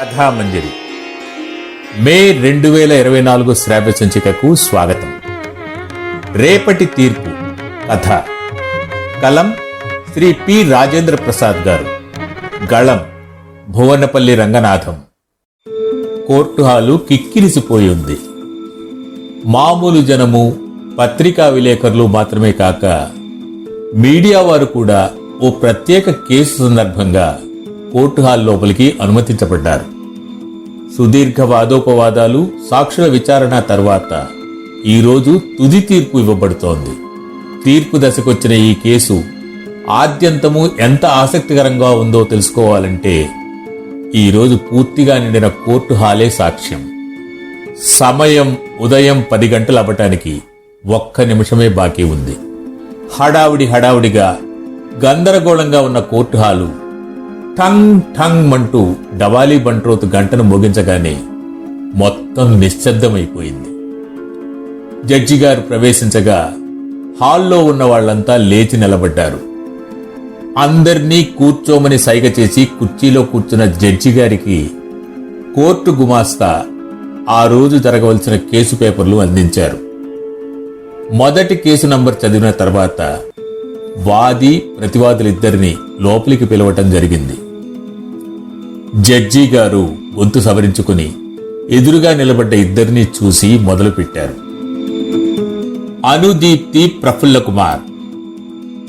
కథామంజరి మే రెండు వేల ఇరవై నాలుగు శ్రావ్య సంచికకు స్వాగతం. రేపటి తీర్పు కథ. కలం శ్రీ పి రాజేంద్ర ప్రసాద్ గారు. గళం భువనపల్లి రంగనాథం. కోర్టు హాలు కిక్కిరిసిపోయి ఉంది మామూలు జనము పత్రికా విలేకరులు మాత్రమే కాక మీడియా వారు కూడా ఓ ప్రత్యేక కేసు సందర్భంగా కోర్టు హాల్ లోపలికి అనుమతించబడ్డారు. సుదీర్ఘ వాదోపవాదాలు సాక్షుల విచారణ తర్వాత ఈరోజు తుది తీర్పు ఇవ్వబడుతోంది. తీర్పు దశకొచ్చిన ఈ కేసు ఆద్యంతము ఎంత ఆసక్తికరంగా ఉందో తెలుసుకోవాలంటే ఈరోజు పూర్తిగా నిండిన కోర్టు హాలే సాక్ష్యం. సమయం ఉదయం పది గంటలు అవ్వటానికి ఒక్క నిమిషమే బాకీ ఉంది. హడావుడి హడావుడిగా గందరగోళంగా ఉన్న కోర్టు హాలు టంగ్ టంగ్ మంటూ డవాలి బంట్రోతు గంటను మోగించగానే మొత్తం నిశ్శబ్దమైపోయింది. జడ్జి గారు ప్రవేశించగా హాల్లో ఉన్న వాళ్ళంతా లేచి నిలబడ్డారు. అందర్నీ కూర్చోమని సైగ చేసి కుర్చీలో కూర్చున్న జడ్జి గారికి కోర్టు గుమాస్తా ఆ రోజు జరగవలసిన కేసు పేపర్లు అందించారు. మొదటి కేసు నంబర్ చదివిన తర్వాత వాది ప్రతివాదులిద్దరినీ లోపలికి పిలవటం జరిగింది. జడ్జి గారు గొంతు సవరించుకుని ఎదురుగా నిలబడ్డ ఇద్దరిని చూసి మొదలుపెట్టారు. అనుదీప్తి ప్రఫుల్ల కుమార్.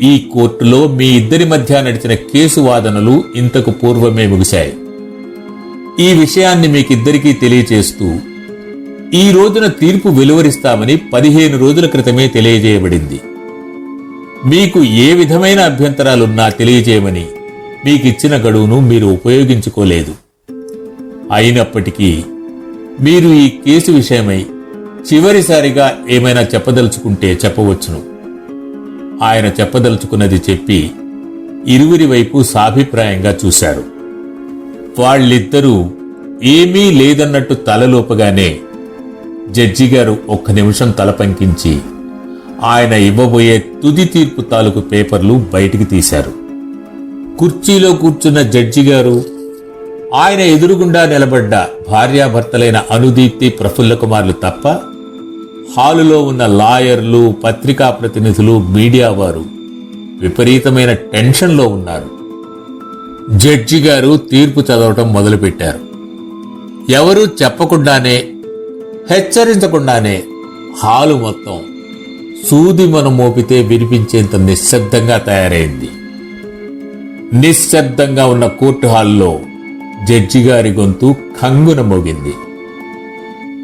ఈ కోర్టులో మీ ఇద్దరి మధ్య నడిచిన కేసు వాదనలు ఇంతకు పూర్వమే ముగిశాయి. ఈ విషయాన్ని మీకిద్దరికీ తెలియచేస్తూ ఈ రోజున తీర్పు వెలువరిస్తామని పదిహేను రోజుల క్రితమే తెలియజేయబడింది. మీకు ఏ విధమైన అభ్యంతరాలున్నా తెలియజేయమని మీకిచ్చిన గడువును మీరు ఉపయోగించుకోలేదు. అయినప్పటికీ మీరు ఈ కేసు విషయమై చివరిసారిగా ఏమైనా చెప్పదలుచుకుంటే చెప్పవచ్చును. ఆయన చెప్పదలుచుకున్నది చెప్పి ఇరువురి వైపు సాభిప్రాయంగా చూశారు. వాళ్ళిద్దరూ ఏమీ లేదన్నట్టు తలలోపగానే జడ్జి గారు ఒక్క నిమిషం తల పంకించి ఆయన ఇవ్వబోయే తుది తీర్పు తాలూకు పేపర్లు బయటికి తీశారు. కుర్చీలో కూర్చున్న జడ్జి గారు ఆయన ఎదురుగుండా నిలబడ్డ భార్యాభర్తలైన అనుదీప్తి ప్రఫుల్ల కుమార్లు తప్ప హాలులో ఉన్న లాయర్లు పత్రికా ప్రతినిధులు మీడియా వారు విపరీతమైన టెన్షన్లో ఉన్నారు. జడ్జి గారు తీర్పు చదవటం మొదలుపెట్టారు. ఎవరూ చెప్పకుండానే హెచ్చరించకుండానే హాలు మొత్తం సూది మనం మోపితే వినిపించేంత నిశ్శబ్దంగా తయారైంది. నిశ్శబ్దంగా ఉన్న కోర్టు హాల్లో జడ్జి గారి గొంతు కంగున మోగింది.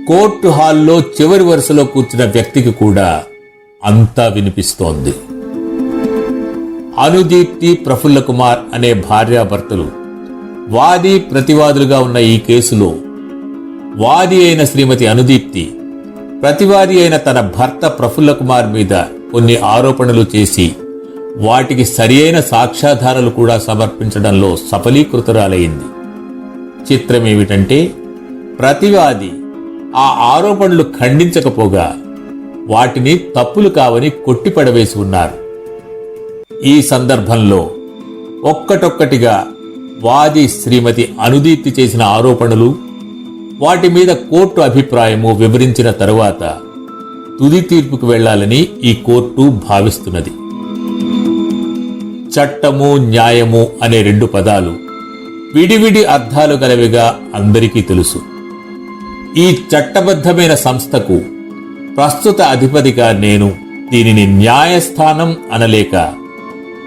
కోర్టు హాల్లో చివరి వరుసలో కూర్చున్న వ్యక్తికి కూడా అంతా వినిపిస్తోంది. అనుదీప్తి ప్రఫుల్ల కుమార్ అనే భార్యాభర్తలు వాది ప్రతివాదులుగా ఉన్న ఈ కేసులో వాది అయిన శ్రీమతి అనుదీప్తి ప్రతివాది అయిన తన భర్త ప్రఫుల్ల కుమార్ మీద కొన్ని ఆరోపణలు చేసి వాటికి సరియైన సాక్ష్యాధారాలు కూడా సమర్పించడంలో సఫలీకృతురాలైంది. చిత్రమేమిటంటే ప్రతివాది ఆ ఆరోపణలు ఖండించకపోగా వాటిని తప్పులు కావని కొట్టిపడవేసి ఉన్నారు. ఈ సందర్భంలో ఒక్కటొక్కటిగా వాది శ్రీమతి అనుదీప్తి చేసిన ఆరోపణలు వాటి మీద కోర్టు అభిప్రాయము వివరించిన తరువాత తుది తీర్పుకు వెళ్ళాలని ఈ కోర్టు భావిస్తున్నది. చట్టము న్యాయము అనే రెండు పదాలు విడివిడి అర్థాలు గలవిగా అందరికీ తెలుసు. ఈ చట్టబద్ధమైన సంస్థకు ప్రస్తుత అధిపతిగా నేను దీనిని న్యాయస్థానం అనలేక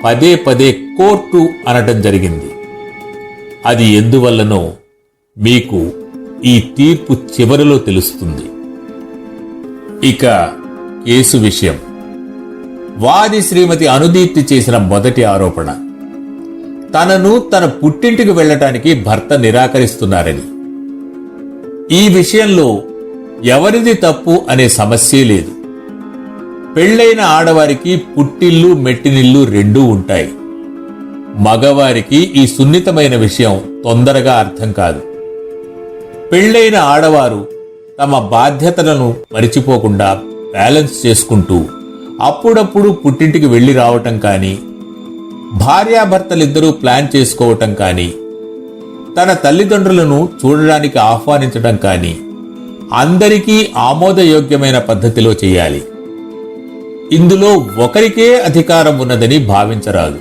పదే పదే కోర్టు అనటం జరిగింది. అది ఎందువల్లనో మీకు ఈ తీర్పు చివరిలో తెలుస్తుంది. ఇక కేసు విషయం. వాది శ్రీమతి అనుదీప్తి చేసిన మొదటి ఆరోపణ. తనను తన పుట్టింటికి వెళ్ళటానికి భర్త నిరాకరిస్తున్నారని. ఈ విషయంలో ఎవరిది తప్పు అనే సమస్యే లేదు. పెళ్ళైన ఆడవారికి పుట్టిల్లు మెట్టినిల్లు రెండూ ఉంటాయి. మగవారికి ఈ సున్నితమైన విషయం తొందరగా అర్థం కాదు. పెళ్ళైన ఆడవారు తమ బాధ్యతలను మరిచిపోకుండా బ్యాలెన్స్ చేసుకుంటూ అప్పుడప్పుడు పుట్టింటికి వెళ్ళి రావటం కానీ భార్యాభర్తలిద్దరూ ప్లాన్ చేసుకోవటం కానీ తన తల్లిదండ్రులను చూడడానికి ఆహ్వానించడం కానీ అందరికీ ఆమోదయోగ్యమైన పద్ధతిలో చేయాలి. ఇందులో ఒకరికే అధికారం ఉన్నదని భావించరాదు.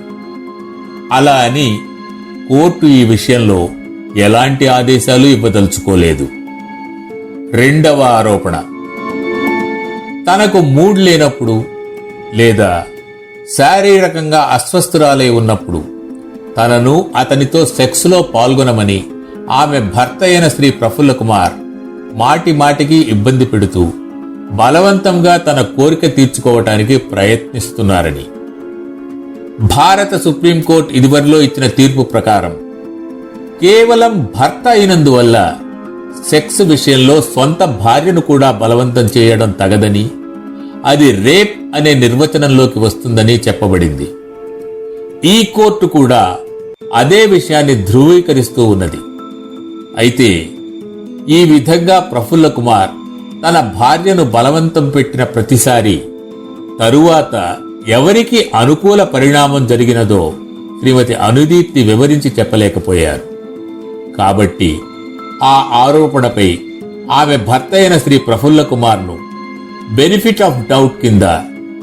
అలా అని కోర్టు ఈ విషయంలో ఎలాంటి ఆదేశాలు ఇవ్వదలుచుకోలేదు. రెండవ ఆరోపణ. తనకు మూడ్ లేనప్పుడు లేదా శారీరకంగా అస్వస్థురాలై ఉన్నప్పుడు తనను అతనితో సెక్స్లో పాల్గొనమని ఆమె భర్త అయిన శ్రీ ప్రఫుల్ల కుమార్ మాటి మాటికి ఇబ్బంది పెడుతూ బలవంతంగా తన కోరిక తీర్చుకోవటానికి ప్రయత్నిస్తున్నారని. భారత సుప్రీంకోర్టు ఇదివరలో ఇచ్చిన తీర్పు ప్రకారం కేవలం భర్త అయినందువల్ల సెక్స్ విషయంలో సొంత భార్యను కూడా బలవంతం చేయడం తగదని అది రేప్ అనే నిర్వచనంలోకి వస్తుందని చెప్పబడింది. ఈ కోర్టు కూడా అదే విషయాన్ని ధృవీకరిస్తూ ఉన్నది. అయితే ఈ విధంగా ప్రఫుల్ల కుమార్ తన భార్యను బలవంతం పెట్టిన ప్రతిసారి తరువాత ఎవరికి అనుకూల పరిణామం జరిగినదో శ్రీమతి అనుదీప్తి వివరించి చెప్పలేకపోయారు. కాబట్టి ఆ ఆరోపణపై ఆమె భర్త అయిన శ్రీ ప్రఫుల్ల కుమార్ను బెనిఫిట్ ఆఫ్ డౌట్ కింద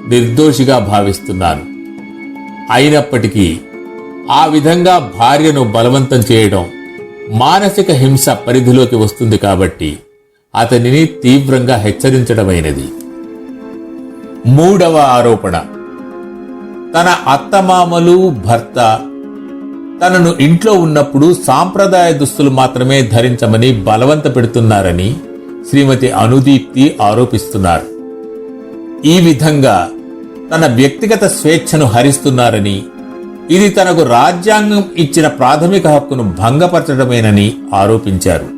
నిర్దోషిగా భావిస్తున్నాను అయినప్పటికీ ఆ విధంగా భార్యను బలవంతం చేయడం మానసిక హింస పరిధిలోకి వస్తుంది కాబట్టి అతనిని తీవ్రంగా హెచ్చరించడమైనది. మూడవ ఆరోపణ. తన అత్తమామలు భర్త తనను ఇంట్లో ఉన్నప్పుడు సాంప్రదాయ దుస్తులు మాత్రమే ధరించమని బలవంత పెడుతున్నారని శ్రీమతి అనుదీప్తి ఆరోపిస్తున్నారు. ఈ విధంగా తన వ్యక్తిగత స్వేచ్ఛను హరిస్తున్నారని ఇది తనకు రాజ్యాంగం ఇచ్చిన ప్రాథమిక హక్కును భంగపరచడమేనని ఆరోపించారు.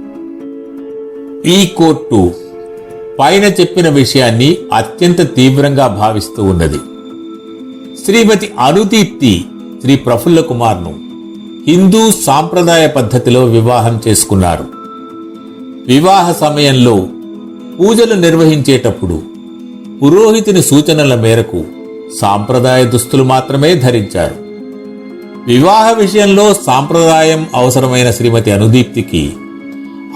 ఈ కోర్టు పైన చెప్పిన విషయాన్ని అత్యంత తీవ్రంగా భావిస్తూ ఉన్నది. శ్రీమతి అనుదీప్తి శ్రీ ప్రఫుల్ల కుమార్ను హిందూ సాంప్రదాయ పద్ధతిలో వివాహం చేసుకున్నారు. వివాహ సమయంలో పూజలు నిర్వహించేటప్పుడు పురోహితుని సూచనల మేరకు సాంప్రదాయ దుస్తులు మాత్రమే ధరించారు. వివాహ విషయంలో సాంప్రదాయం అవసరమైన శ్రీమతి అనుదీప్తికి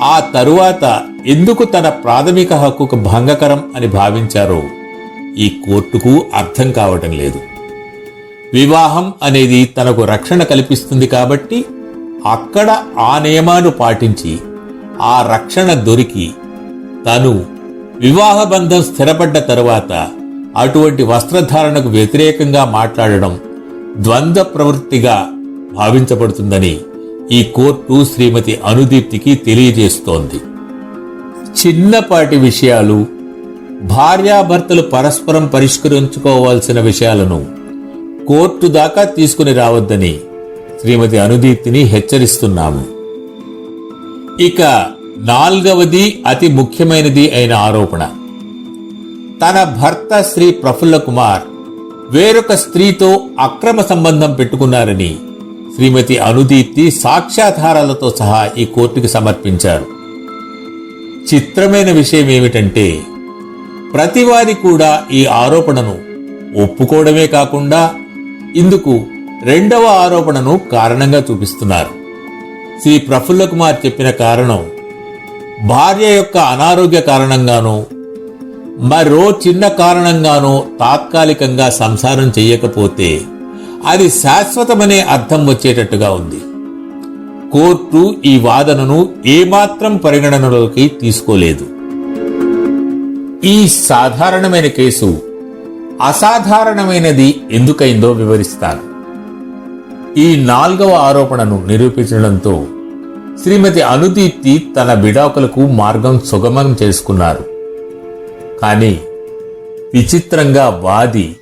ఆ తరువాత ఎందుకు తన ప్రాథమిక హక్కుకు భంగకరం అని భావించారో ఈ కోర్టుకు అర్థం కావటం లేదు. వివాహం అనేది తనకు రక్షణ కల్పిస్తుంది కాబట్టి అక్కడ ఆ నియమాలు పాటించి ఆ రక్షణ దొరికి తను వివాహ బంధం స్థిరపడ్డ తరువాత అటువంటి వస్త్రధారణకు వ్యతిరేకంగా మాట్లాడడం ద్వంద్వ ప్రవృత్తిగా భావించబడుతుందని ఈ కోర్టు శ్రీమతి అనుదీప్తికి తెలియజేస్తోంది. చిన్నపాటి విషయాలు భార్యాభర్తలు పరస్పరం పరిష్కరించుకోవాల్సిన విషయాలను కోర్టు దాకా తీసుకుని రావద్దని శ్రీమతి అనుదీప్తిని హెచ్చరిస్తున్నాము. ఇక నాల్గవది అతి ముఖ్యమైనది అయిన ఆరోపణ. తన భర్త శ్రీ ప్రఫుల్ల కుమార్ వేరొక స్త్రీతో అక్రమ సంబంధం పెట్టుకున్నారని శ్రీమతి అనుదీప్తి సాక్ష్యాధారాలతో సహా ఈ కోర్టుకి సమర్పించారు. చిత్రమైన విషయం ఏమిటంటే ప్రతివారి కూడా ఈ ఆరోపణను ఒప్పుకోవడమే కాకుండా ఇందుకు రెండవ ఆరోపణను కారణంగా చూపిస్తున్నారు. శ్రీ ప్రఫుల్ల కుమార్ చెప్పిన కారణం భార్య యొక్క అనారోగ్య కారణంగానో మరో చిన్న కారణంగానో తాత్కాలికంగా సంసారం చేయకపోతే అది శాశ్వతమనే అర్థం వచ్చేటట్టుగా ఉంది. కోర్టు ఈ వాదనను ఏమాత్రం పరిగణనలోకి తీసుకోలేదు. ఈ సాధారణమైన కేసు అసాధారణమైనది ఎందుకైందో వివరిస్తాను. ఈ నాలుగవ ఆరోపణను నిరూపించడంతో శ్రీమతి అనుదీప్తి తన విడాకులకు మార్గం సుగమం చేసుకున్నారు. కానీ విచిత్రంగా వాది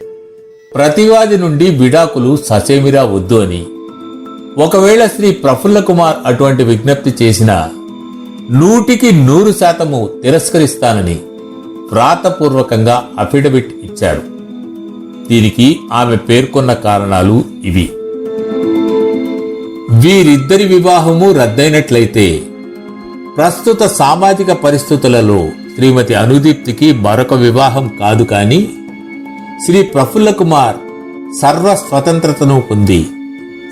ప్రతివాది నుండి విడాకులు ససేమిరా వద్దు అని. ఒకవేళ శ్రీ ప్రఫుల్ల కుమార్ అటువంటి విజ్ఞప్తి చేసిన నూటికి నూరు శాతము తిరస్కరిస్తానని వ్రాతపూర్వకంగా అఫిడవిట్ ఇచ్చారు దీనికి ఆమె పేర్కొన్న కారణాలు ఇవి. వీరిద్దరి వివాహము రద్దయినట్లయితే ప్రస్తుత సామాజిక పరిస్థితులలో శ్రీమతి అనుదీప్తికి మరొక వివాహం కాదు కానీ శ్రీ ప్రఫుల్ల కుమార్ సర్వ స్వతంత్రతను పొంది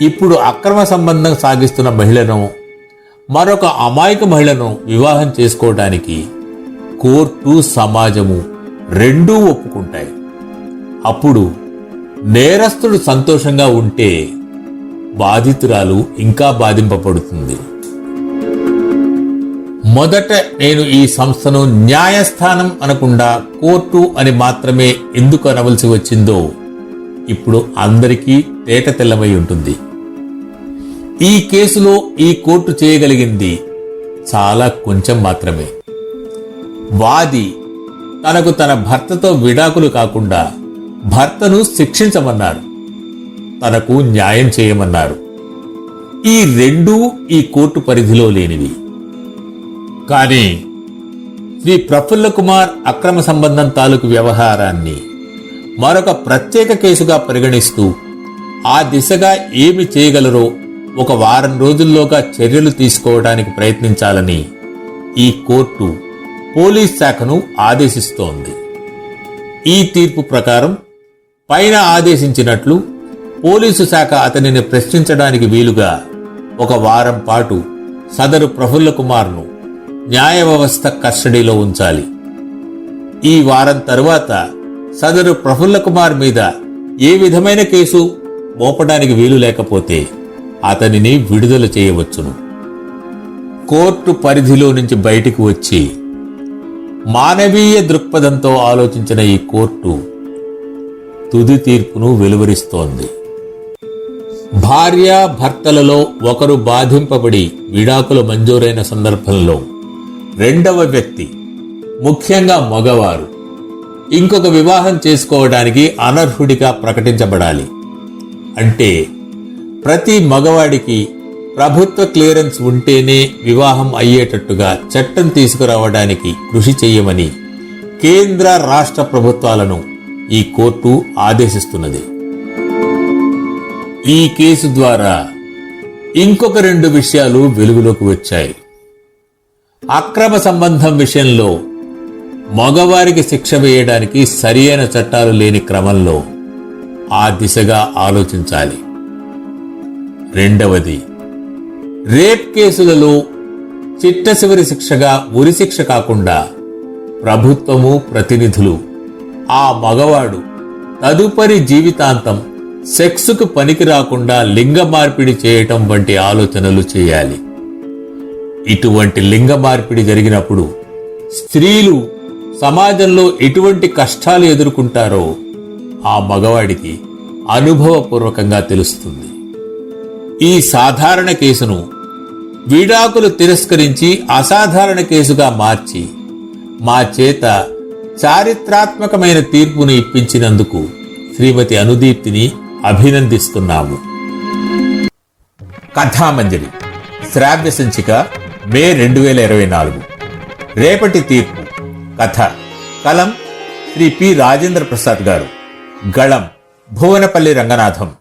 ఇప్పుడు అక్రమ సంబంధం సాగిస్తున్న మహిళను మరొక అమాయక మహిళను వివాహం చేసుకోవడానికి కోర్టు సమాజము రెండూ ఒప్పుకుంటాయి. అప్పుడు నేరస్తుడు సంతోషంగా ఉంటే బాధితురాలు ఇంకా బాధింపబడుతుంది. మొదట నేను ఈ సంస్థను న్యాయస్థానం అనకుండా కోర్టు అని మాత్రమే ఎందుకు అనవలసి వచ్చిందో ఇప్పుడు అందరికీ తేట తెల్లమై ఉంటుంది. ఈ కేసులో ఈ కోర్టు చేయగలిగింది చాలా కొంచెం మాత్రమే. వాది తనకు తన భర్తతో విడాకులు కాకుండా భర్తను శిక్షించమన్నారు తనకు న్యాయం చేయమన్నారు. ఈ రెండూ ఈ కోర్టు పరిధిలో లేనివి. కానీ శ్రీ ప్రఫుల్ల కుమార్ అక్రమ సంబంధం తాలూకు వ్యవహారాన్ని మరొక ప్రత్యేక కేసుగా పరిగణిస్తూ ఆ దిశగా ఏమి చేయగలరో ఒక వారం రోజుల్లోగా చర్యలు తీసుకోవడానికి ప్రయత్నించాలని ఈ కోర్టు పోలీస్ శాఖను ఆదేశిస్తోంది. ఈ తీర్పు ప్రకారం పైన ఆదేశించినట్లు పోలీసు శాఖ అతనిని ప్రశ్నించడానికి వీలుగా ఒక వారం పాటు సదరు ప్రఫుల్ల కుమార్ను న్యాయ వ్యవస్థ కస్టడీలో ఉంచాలి. ఈ వారం తరువాత సదరు ప్రఫుల్ల కుమార్ మీద ఏ విధమైన కేసు మోపడానికి వీలు లేకపోతే అతనిని విడుదల చేయవచ్చును. కోర్టు పరిధిలో నుంచి బయటికి వచ్చి మానవీయ దృక్పథంతో ఆలోచించిన ఈ కోర్టు తుది తీర్పును వెలువరిస్తోంది. భార్య భర్తలలో ఒకరు బాధింపబడి విడాకులు మంజూరైన సందర్భంలో రెండవ వ్యక్తి ముఖ్యంగా మగవారు ఇంకొక వివాహం చేసుకోవడానికి అనర్హుడిగా ప్రకటించబడాలి. అంటే ప్రతి మగవాడికి ప్రభుత్వ క్లియరెన్స్ ఉంటేనే వివాహం అయ్యేటట్టుగా చట్టం తీసుకురావడానికి కృషి చేయమని కేంద్ర రాష్ట్ర ప్రభుత్వాలను ఈ కోర్టు ఆదేశిస్తున్నది. ఈ కేసు ద్వారా ఇంకొక రెండు విషయాలు వెలుగులోకి వచ్చాయి. అక్రమ సంబంధం విషయంలో మగవారికి శిక్ష వేయడానికి సరియైన చట్టాలు లేని క్రమంలో ఆ దిశగా ఆలోచించాలి. రెండవది రేప్ కేసులలో చిట్టశివరి శిక్షగా శిక్షగా ఉరిశిక్ష కాకుండా ప్రభుత్వము ప్రతినిధులు ఆ మగవాడు తదుపరి జీవితాంతం సెక్స్కు పనికి రాకుండా లింగ మార్పిడి చేయటం వంటి ఆలోచనలు చేయాలి. ఇటువంటి లింగ మార్పిడి జరిగినప్పుడు స్త్రీలు సమాజంలో ఎటువంటి కష్టాలు ఎదుర్కొంటారో ఆ మగవాడికి అనుభవపూర్వకంగా తెలుస్తుంది. ఈ సాధారణ కేసును విడాకులు తిరస్కరించి అసాధారణ కేసుగా మార్చి మా చేత చారిత్రాత్మకమైన తీర్పును ఇప్పించినందుకు శ్రీమతి అనుదీప్తిని అభినందిస్తున్నాము. కథామంజరి శ్రావ్య సంచిక మే రెండు వేల ఇరవై నాలుగు. రేపటి తీర్పు. కథ. కలం శ్రీ పి రాజేంద్ర ప్రసాద్ గారు. గళం. భువనపల్లి రంగనాథం.